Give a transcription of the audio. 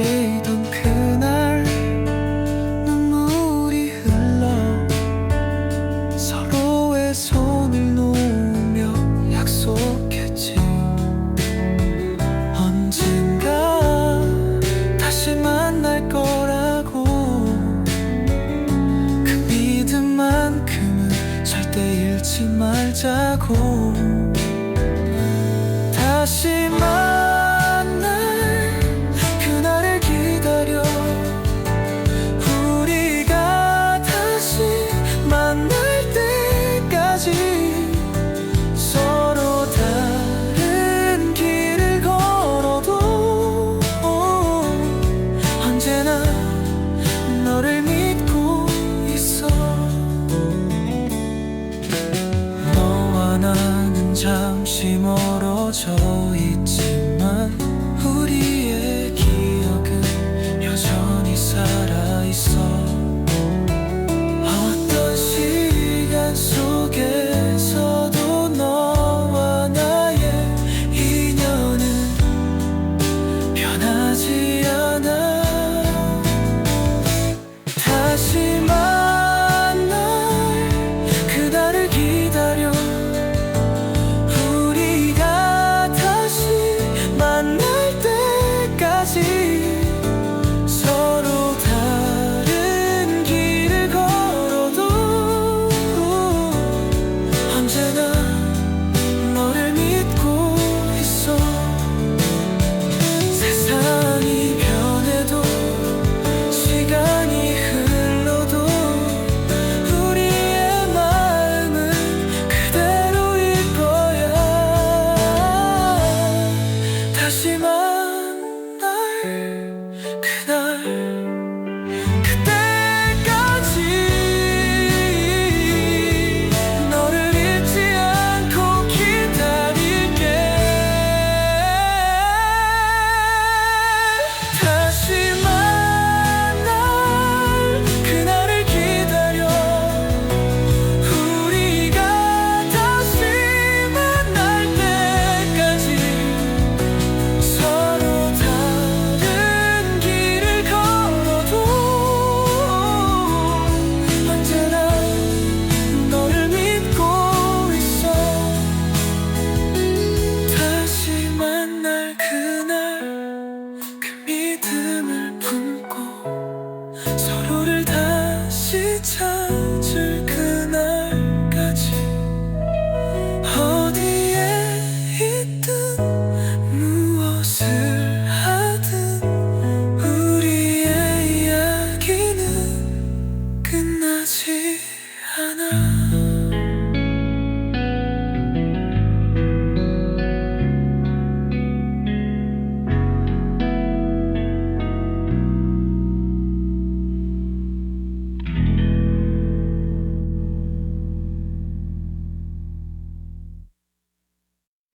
헤어지던 그날 눈물이 흘러 서로의 손을 놓으며 약속했지. 언젠가 다시 만날 거라고. 그 믿음만큼은 절대 잃지 말자고. 다시 만 잠시 멀어져. 있